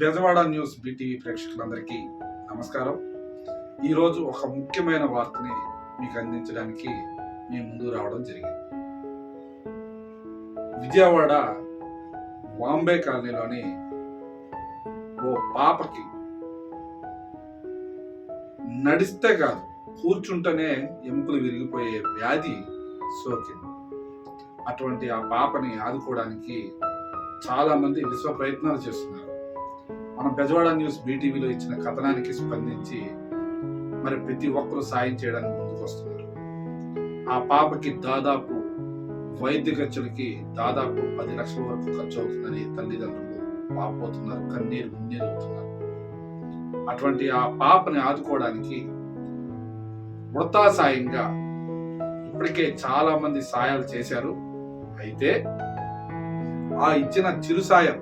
Bezawada news BTV ప్రేక్షకులందరికీ నమస్కారం. ఈరోజు ఒక ముఖ్యమైన వార్తని మీకు అందించడానికి మీ ముందు రావడం జరిగింది. విజయవాడ బాంబే కాలనీలోని ఓ పాపకి నడిస్తే కాదు కూర్చుంటేనే ఎముకలు విరిగిపోయే వ్యాధి సోకింది. అటువంటి ఆ పాపని ఆదుకోవడానికి చాలా మంది విశ్వ ప్రయత్నాలు చేస్తున్నారు. మన బెజవాడ న్యూస్ బీటీవీలో ఇచ్చిన కథనానికి స్పందించి మరి ప్రతి ఒక్కరూ సాయం చేయడానికి ముందుకు వస్తున్నారు. ఆ పాపకి దాదాపు వైద్య ఖర్చులకి దాదాపు పది లక్షల వరకు ఖర్చు అవుతుందని తల్లిదండ్రులు వాపోతున్నారు కన్నీరు మున్నీరు అవుతున్నారు అటువంటి ఆ పాపని ఆదుకోవడానికి వృత్తా సాయంగా ఇప్పటికే చాలా మంది సాయాలు చేశారు. అయితే ఆ ఇచ్చిన చిరు సాయం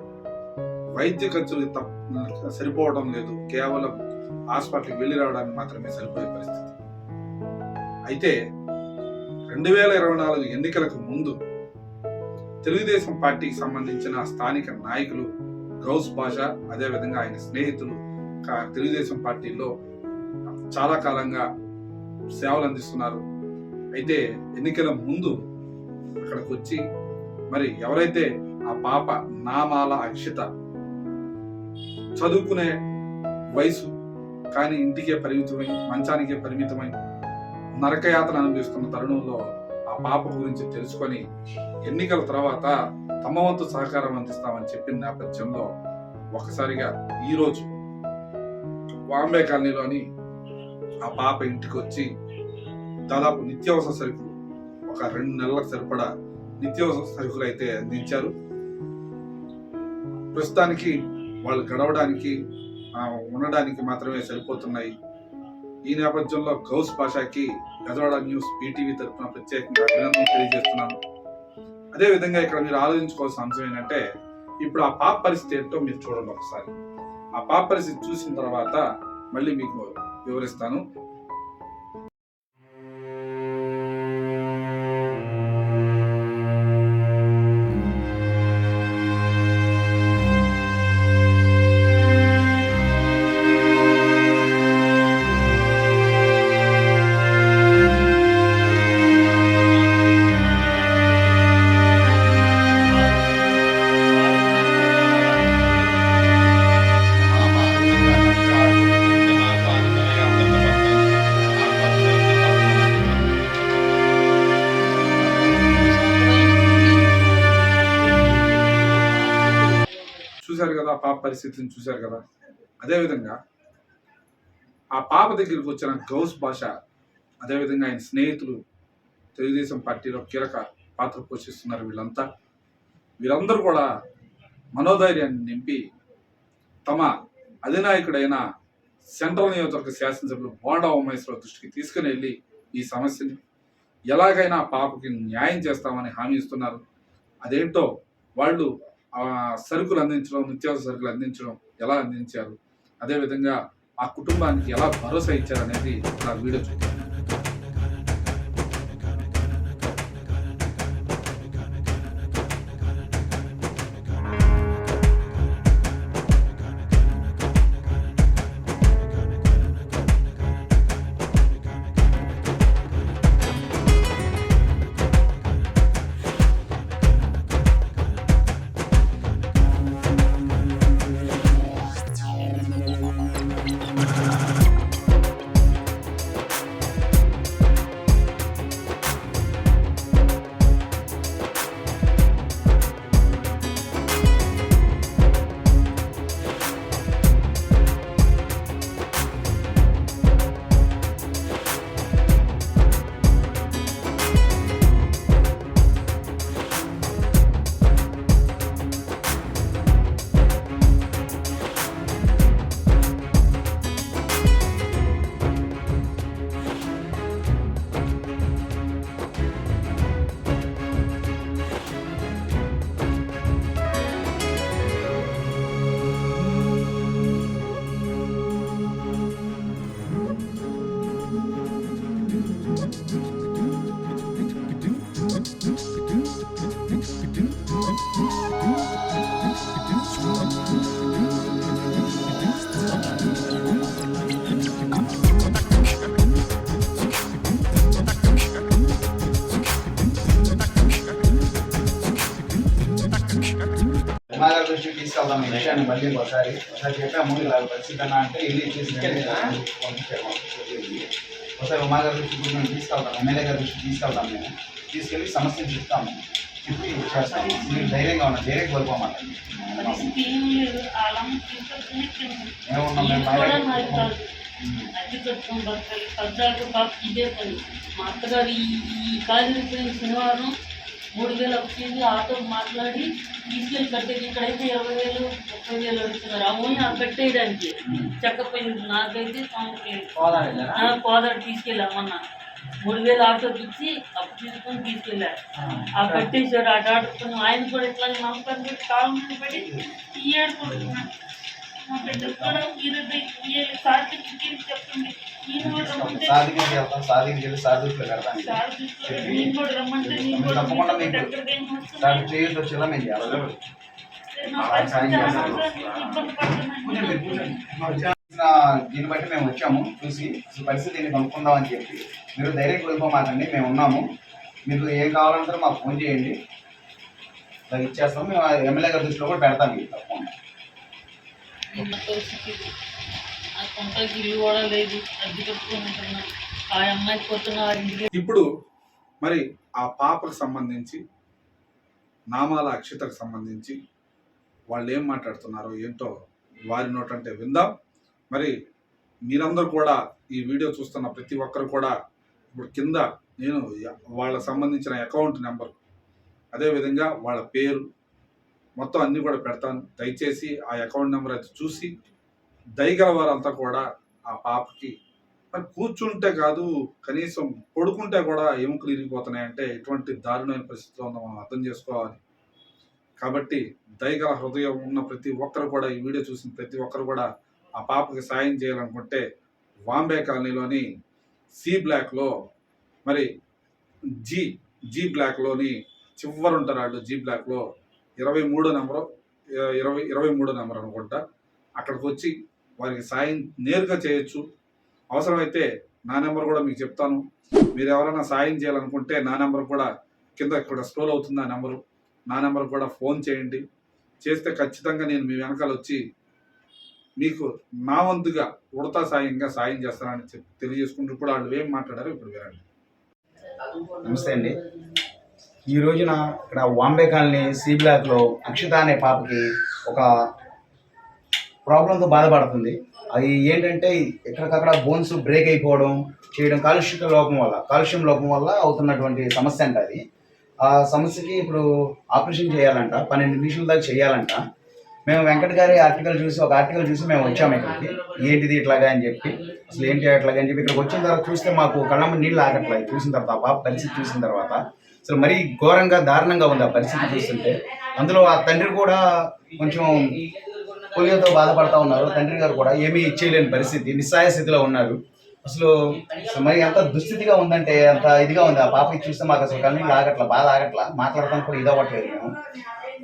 వైద్య ఖర్చులు సరిపోవడం లేదు. కేవలం హాస్పిటల్కి వెళ్ళి రావడానికి మాత్రమే సరిపోయే పరిస్థితి. అయితే రెండు వేల ఇరవై నాలుగు ఎన్నికలకు ముందు తెలుగుదేశం పార్టీకి సంబంధించిన స్థానిక నాయకులు గౌస్ భాషా అదేవిధంగా ఆయన స్నేహితులు కా- తెలుగుదేశం పార్టీలో చాలా కాలంగా సేవలు అందిస్తున్నారు. అయితే ఎన్నికల ముందు అక్కడికి వచ్చి మరి ఎవరైతే ఆ పాప నామాల అక్షిత చదువుకునే వయసు కానీ ఇంటికే పరిమితమై మంచానికే పరిమితమై నరకయాత్ర అనుభవిస్తున్న తరుణంలో ఆ పాప గురించి తెలుసుకొని ఎన్నికల తర్వాత తమ వంతు సహకారం అందిస్తామని చెప్పిన నేపథ్యంలో ఒకసారిగా ఈరోజు బాంబే కాలనీలోని ఆ పాప ఇంటికి వచ్చి దాదాపు నిత్యావసర సరుకులు ఒక రెండు నెలలకు సరిపడా నిత్యావసర సరుకులు అయితే అందించారు. ప్రస్తుతానికి వాళ్ళు గడవడానికి ఉండడానికి మాత్రమే సరిపోతున్నాయి. ఈ నేపథ్యంలో గౌస్ భాషకి గజవాడ న్యూస్ పీటీవీ తరఫున ప్రత్యేకంగా అభినందనలు తెలియజేస్తున్నాను. అదేవిధంగా ఇక్కడ మీరు ఆలోచించుకోవాల్సిన అంశం ఏంటంటే ఇప్పుడు ఆ పాప పరిస్థితి ఏంటో మీరు చూడండి ఒకసారి. ఆ పాప పరిస్థితి చూసిన తర్వాత మళ్ళీ మీకు వివరిస్తాను. పాప పరిస్థితిని చూశారు కదా. అదేవిధంగా ఆ పాప దగ్గరికి వచ్చిన గౌస్ భాష అదేవిధంగా ఆయన స్నేహితులు తెలుగుదేశం పార్టీలో కీలక పాత్ర పోషిస్తున్నారు వీళ్ళంతా. వీళ్ళందరూ కూడా మనోధైర్యాన్ని నింపి తమ అధినాయకుడైన సెంట్రల్ నియోజకవర్గ శాసనసభ్యులు బోండా ఉమేశ్వరరావు దృష్టికి తీసుకుని వెళ్ళి ఈ సమస్యని ఎలాగైనా పాపకి న్యాయం చేస్తామని హామీ ఇస్తున్నారు. అదేంటో వాళ్ళు సరుకులు అందించడం నిత్యావసర సరుకులు అందించడం ఎలా అందించారు? అదేవిధంగా ఆ కుటుంబానికి ఎలా భరోసా ఇచ్చారు అనేది నా వీడియో చూద్దాం. తీసుకెళ్దాం ఈ విషయాన్ని మళ్ళీ ఒకసారి. ఒకసారి చెప్పాము ఇలా పరిస్థితి అన్న అంటే వెళ్ళి తీసుకెళ్ళి ఒకసారి ఉమా గారి దృష్టికి మేము తీసుకెళ్తాం ఎమ్మెల్యే గారి దృష్టికి తీసుకెళ్తాం మేము తీసుకెళ్ళి సమస్యను చెప్తాము చెప్పి చేస్తాము మీరు ధైర్యంగా ఉన్నారు ధైర్యం తిన్నాం. ఏమున్నాం మేము కట్టుకొని బతకాలి. పాప ఇదే పని. మా అత్తగారు ఈ శనివారం మూడు వేలు వచ్చింది ఆటో మాట్లాడి తీసుకెళ్ళి కట్టేది ఇక్కడైతే ఇరవై వేలు ముప్పై వేలు అడుగుతున్నారు అవును ఆ కట్టేయడానికి చెక్కపోయింది నాకైతే సంవత్సరం ఆ, కోదాడు తీసుకెళ్ళామన్నా మూడు వేలు ఆటోకి ఇచ్చి అప్పు తీసుకొని తీసుకెళ్ళా ఆ కట్టేశారు ఆ ఆటోకొని ఆయన కూడా ఇట్లా నమ్మకం పెట్టి కాలం మీద పడి ఈ ఏడుకుంటున్నాను తప్పకుండా మీకు దగ్గరకైనా సార్ వస్తున్నాను. చేయొద్దు వచ్చేలా మేము చేయాలి నా పరిస్థితి చాలా ఇబ్బంది దీన్ని బట్టి మేము వచ్చాము చూసి అసలు పరిస్థితి ఏంటి కనుక్కుందాం అని చెప్పి మీరు ధైర్యం కోల్పోమాకండి మేము ఉన్నాము మీకు ఏం కావాలంటే మాకు ఫోన్ చేయండి అది ఇచ్చేస్తాము మేము ఎమ్మెల్యే గారి దృష్టిలో కూడా పెడతాం మీకు తప్పకుండా ఉన్న పరిస్థితి ఆ కొంటకి ఇల్లు కూడా లేదు అద్దె కట్టుకొని ఆ అమ్మాయి కొత్తగా ఇంటికి ఇప్పుడు మరి ఆ పాపకు సంబంధించి నామాల అక్షతకు సంబంధించి వాళ్ళు ఏం మాట్లాడుతున్నారో ఏంటో వారి నోటంటే విందాం. మరి మీరందరూ కూడా ఈ వీడియో చూస్తున్న ప్రతి ఒక్కరు కూడా ఇప్పుడు కింద నేను వాళ్ళకి సంబంధించిన అకౌంట్ నెంబర్ అదేవిధంగా వాళ్ళ పేరు మొత్తం అన్నీ కూడా పెడతాను. దయచేసి ఆ అకౌంట్ నెంబర్ అయితే చూసి దయగల వారంతా కూడా ఆ పాపకి మరి కూర్చుంటే కాదు కనీసం పడుకుంటే కూడా ఎముకలు ఇరిగిపోతున్నాయి అంటే ఎటువంటి దారుణమైన పరిస్థితిలో ఉందో మనం అర్థం చేసుకోవాలి. కాబట్టి దయగల హృదయం ఉన్న ప్రతి ఒక్కరు కూడా ఈ వీడియో చూసిన ప్రతి ఒక్కరు కూడా ఆ పాపకి సాయం చేయాలనుకుంటే వాంబే కాలనీలోని సి బ్లాక్లో మరి జీ జీ బ్లాక్లోని చివరి ఉంటారు వాళ్ళు జీ బ్లాక్లో ఇరవై మూడో నెంబరు ఇరవై ఇరవై మూడో నెంబర్ అనుకుంటా. అక్కడికి వచ్చి వారికి సాయం నేరుగా చేయొచ్చు. అవసరమైతే నా నెంబర్ కూడా మీకు చెప్తాను. మీరు ఎవరైనా సాయం చేయాలనుకుంటే నా నెంబర్ కూడా కింద ఇక్కడ స్క్రోల్ అవుతుంది ఆ నెంబరు. నా నెంబర్ కూడా ఫోన్ చేయండి. చేస్తే ఖచ్చితంగా నేను మీ వెనకాల వచ్చి మీకు నా వంతుగా ఉడతా సాయంగా సాయం చేస్తానని చెప్పి తెలియజేసుకుంటూ కూడా వాళ్ళు ఏం మాట్లాడారు ఇప్పుడు వినండి. నమస్తే అండి. ఈ రోజున ఇక్కడ వాంబే కాలనీ సి బ్లాక్లో అక్షిత అనే పాపకి ఒక ప్రాబ్లంతో బాధపడుతుంది. అది ఏంటంటే ఎక్కడికక్కడ బోన్స్ బ్రేక్ అయిపోవడం చేయడం కాలుష్య లోపం వల్ల కాలుష్యం లోపం వల్ల అవుతున్నటువంటి సమస్య అంట అది. ఆ సమస్యకి ఇప్పుడు ఆపరేషన్ చేయాలంట పన్నెండు నిమిషాల దాకా చేయాలంట. మేము వెంకట గారి ఆర్టికల్ చూసి ఒక ఆర్టికల్ చూసి మేము వచ్చాము ఇక్కడికి. ఏంటిది ఇట్లాగా అని చెప్పి అసలు ఏంటి అట్లాగా అని చెప్పి ఇక్కడికి వచ్చిన తర్వాత చూస్తే మాకు కళ్ళమ్మ నీళ్ళు ఆగట్లేదు. చూసిన తర్వాత ఆ పాప పరిస్థితి చూసిన తర్వాత అసలు మరీ ఘోరంగా దారుణంగా ఉంది ఆ పరిస్థితి చూస్తుంటే. అందులో ఆ తండ్రి కూడా కొంచెం పోలియోతో బాధపడతా ఉన్నారు. తండ్రి గారు కూడా ఏమీ ఇచ్చేయలేని పరిస్థితి నిస్సాయ స్థితిలో ఉన్నారు. అసలు మరి ఎంత దుస్థితిగా ఉందంటే అంత ఇదిగా ఉంది. ఆ పాపకి చూస్తే మాకు అసలు కన్నీళ్ళు ఆగట్లా బాధ ఆగట్లా మాట్లాడటానికి కూడా ఇదవ్వట్లేదు మేము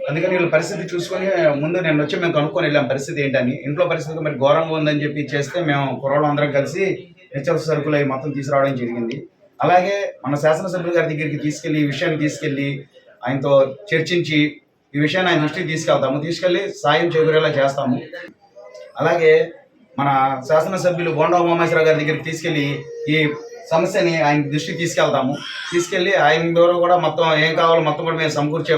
అందుకని వీళ్ళ పరిస్థితి చూసుకొని ముందు నేను వచ్చి మేము కనుక్కొని వెళ్ళాం పరిస్థితి ఏంటని. ఇంట్లో పరిస్థితి మరి ఘోరంగా ఉందని చెప్పి చేస్తే మేము కుర్రోళ్ళు అందరం కలిసి హెచ్ఎఫ్ సరుకులు అవి మొత్తం తీసుకురావడం జరిగింది. అలాగే మన శాసనసభ్యుల గారి దగ్గరికి తీసుకెళ్ళి ఈ విషయాన్ని తీసుకెళ్ళి ఆయనతో చర్చించి ఈ విషయాన్ని ఆయన దృష్టికి తీసుకెళ్తాము. తీసుకెళ్ళి సాయం చేకూరేలా చేస్తాము. అలాగే మన శాసనసభ్యులు బోండా ఉమామేశ్వరరావు గారి దగ్గరికి తీసుకెళ్ళి ఈ సమస్యని ఆయన దృష్టికి తీసుకెళ్తాము. తీసుకెళ్ళి ఆయన ద్వారా కూడా మొత్తం ఏం కావాలో మొత్తం కూడా మేము సమకూర్చే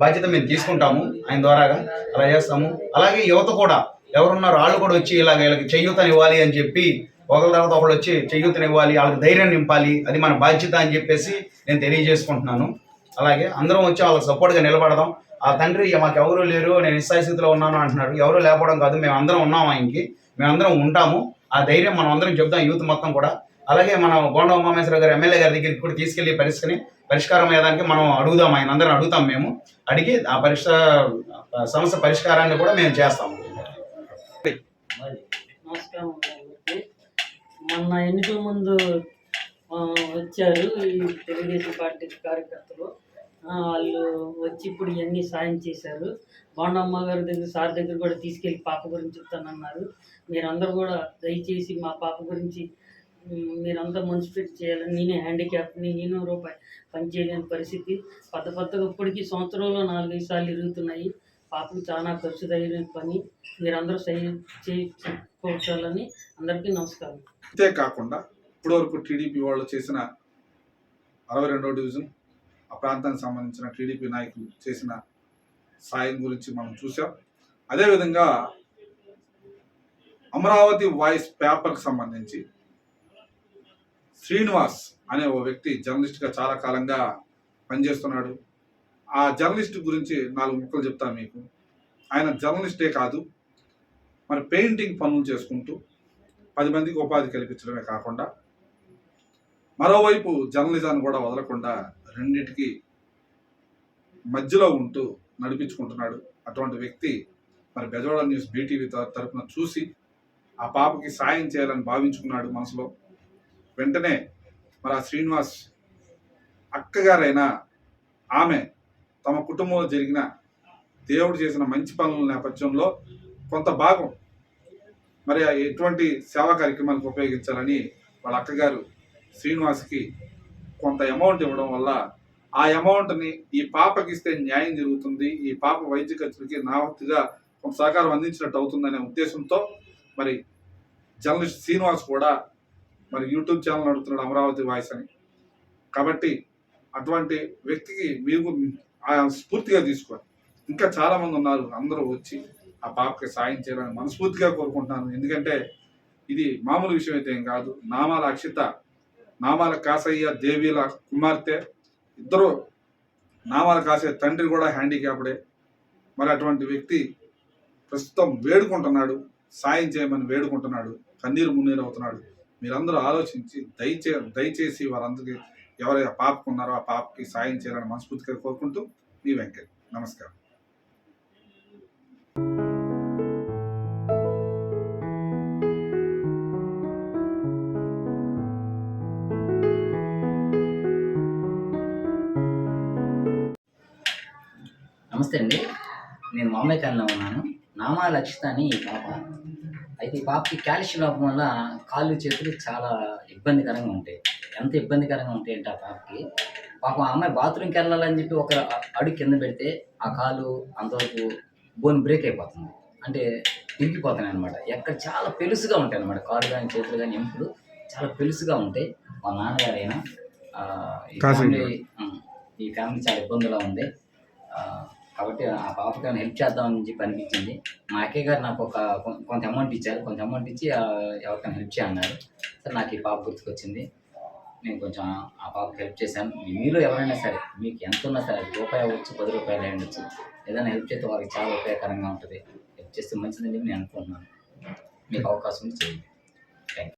బాధ్యత మేము తీసుకుంటాము ఆయన ద్వారాగా. అలా చేస్తాము. అలాగే యువత కూడా ఎవరున్నారు వాళ్ళు కూడా వచ్చి ఇలాగ వీళ్ళకి చేయూతని ఇవ్వాలి అని చెప్పి ఒకరి తర్వాత ఒకళ్ళు వచ్చి చెయ్యూతని ఇవ్వాలి వాళ్ళకి ధైర్యం నింపాలి అది మన బాధ్యత అని చెప్పేసి నేను తెలియజేసుకుంటున్నాను. అలాగే అందరం వచ్చి వాళ్ళకి సపోర్ట్గా నిలబడదాం. ఆ తండ్రి మాకు ఎవరు లేరు నేను నిస్సాయస్థితిలో ఉన్నాను అంటున్నాడు. ఎవరు లేకపోవడం కాదు మేము అందరం ఉన్నాం ఆయనకి. మేమందరం ఉంటాము. ఆ ధైర్యం మనం అందరం చెప్తాం యూత్ మొత్తం కూడా. అలాగే మన గోండ ఉమామేశ్వర గారు ఎమ్మెల్యే గారి దగ్గరికి కూడా తీసుకెళ్ళి పరిస్థితిని పరిష్కారం అయ్యేదానికి మనం అడుగుదాం ఆయన అందరం అడుగుతాం మేము. అడిగి ఆ పరిష్క సమస్య పరిష్కారాన్ని కూడా మేము చేస్తాము నమస్కారం మొన్న ఎన్నికల ముందు వచ్చారు ఈ తెలుగుదేశం పార్టీ కార్యకర్తలు. వాళ్ళు వచ్చి ఇప్పుడు ఇవన్నీ సాయం చేశారు. బాండమ్మ గారి దగ్గర సార్ దగ్గర కూడా తీసుకెళ్ళి పాప గురించి చెప్తానన్నారు. మీరందరూ కూడా దయచేసి మా పాప గురించి మీరంతా మున్సిపేట్ చేయాలి చేయాలని నేనే హ్యాండిక్యాప్ని నేను రూపాయి పనిచేయలేని పరిస్థితి. పెద్ద పెద్దగా ఇప్పటికీ సంవత్సరంలో నాలుగైదు సార్లు ఇరుగుతున్నాయి. పాపకు చాలా ఖర్చుదైన పని. మీరందరూ సహాయం చేయించుకోవాలని అందరికీ నమస్కారం. అంతేకాకుండా ఇప్పటివరకు టీడీపీ వాళ్ళు చేసిన అరవై రెండో డివిజన్ ఆ ప్రాంతానికి సంబంధించిన టీడీపీ నాయకులు చేసిన సాయం గురించి మనం చూసాం అదేవిధంగా అమరావతి వాయిస్ పేపర్కి సంబంధించి శ్రీనివాస్ అనే ఓ వ్యక్తి జర్నలిస్ట్గా చాలా కాలంగా పనిచేస్తున్నాడు. ఆ జర్నలిస్ట్ గురించి నాలుగు ముక్కలు చెప్తాను మీకు. ఆయన జర్నలిస్టే కాదు మరి పెయింటింగ్ పనులు చేసుకుంటూ పది మందికి ఉపాధి కల్పించడమే కాకుండా మరోవైపు జర్నలిజాన్ని కూడా వదలకుండా రెండింటికి మధ్యలో ఉంటూ నడిపించుకుంటున్నాడు అటువంటి వ్యక్తి మరి బెజవాడ న్యూస్ బీటీవీ తరపున చూసి ఆ పాపకి సాయం చేయాలని భావించుకున్నాడు మనసులో. వెంటనే మరి ఆ శ్రీనివాస్ అక్కగారైన ఆమె తమ కుటుంబంలో జరిగిన దేవుడు చేసిన మంచి పనుల నేపథ్యంలో కొంత భాగం మరి ఆ ఎటువంటి సేవా కార్యక్రమాలకు ఉపయోగించాలని వాళ్ళ అక్కగారు శ్రీనివాస్కి కొంత అమౌంట్ ఇవ్వడం వల్ల ఆ అమౌంట్ని ఈ పాపకి ఇస్తే న్యాయం జరుగుతుంది ఈ పాప వైద్య ఖర్చులకి నా వంతుగా కొంత సహకారం అందించినట్టు అవుతుందనే ఉద్దేశంతో మరి జర్నలిస్ట్ శ్రీనివాస్ కూడా మరి యూట్యూబ్ ఛానల్ నడుపుతున్నాడు అమరావతి వాయిస్ అని. కాబట్టి అటువంటి వ్యక్తికి మీరు ఆ స్ఫూర్తిగా తీసుకోండి ఇంకా చాలామంది ఉన్నారు అందరూ వచ్చి ఆ పాపకి సాయం చేయాలని మనస్ఫూర్తిగా కోరుకుంటున్నాను. ఎందుకంటే ఇది మామూలు విషయం అయితే ఏం కాదు. నామాల అక్షిత నామాల కాసయ్య దేవీల కుమార్తె ఇద్దరు నామాల కాసే తండ్రి కూడా హ్యాండిక్యాప్డే. మరి అటువంటి వ్యక్తి ప్రస్తుతం వేడుకుంటున్నాడు. సాయం చేయమని వేడుకుంటున్నాడు. కన్నీరు మున్నీరు అవుతున్నాడు. మీరందరూ ఆలోచించి దయచే దయచేసి వారందరికీ ఎవరైతే పాపకు ఉన్నారో ఆ పాపకి సాయం చేయాలని మనస్ఫూర్తిగా కోరుకుంటూ మీ వెంకట్ నమస్కారం. నమస్తే అండి. నేను మామయ్య కాలంలో ఉన్నాను. నామా లక్షిత అని ఈ పాప. అయితే ఈ పాపకి కాల్షియం లోపం వల్ల కాళ్ళు చేతులు చాలా ఇబ్బందికరంగా ఉంటాయి. ఎంత ఇబ్బందికరంగా ఉంటాయి అంటే ఆ పాపకి? పాపం ఆ అమ్మాయి బాత్రూమ్కి వెళ్ళాలని చెప్పి ఒక అడుగు కింద పెడితే ఆ కాలు అంతవరకు బోన్ బ్రేక్ అయిపోతుంది. అంటే ఇరిగిపోతున్నాయి అనమాట ఎక్కడ చాలా పెలుసుగా ఉంటాయి అనమాట కాళ్ళు కానీ చేతులు కానీ ఎముకలు చాలా పెలుసుగా ఉంటాయి. మా నాన్నగారైనా ఈ ఫ్యామిలీ ఈ ఫ్యామిలీ చాలా ఇబ్బందిలో ఉంది. కాబట్టి ఆ పాపకి ఏమైనా హెల్ప్ చేద్దామని చెప్పి అనిపించింది. మా అక్కయ్య గారు నాకు ఒక కొ- కొంత అమౌంట్ ఇచ్చారు. కొంత అమౌంట్ ఇచ్చి ఎవరికైనా హెల్ప్ చేయన్నారు. సరే నాకు ఈ పాప గుర్తుకొచ్చింది. నేను కొంచెం ఆ- పాపకి హెల్ప్ చేశాను. మీరు ఎవరైనా సరే మీకు ఎంత ఉన్నా సరే అది రూపాయి అవ్వచ్చు పది రూపాయలు అయి ఏదైనా హెల్ప్ చేస్తే వారికి చాలా ఉపయోగకరంగా ఉంటుంది. హెల్ప్ చేస్తే మంచిదని చెప్పి నేను అనుకుంటున్నాను. మీకు అవకాశం ఉంది చేయండి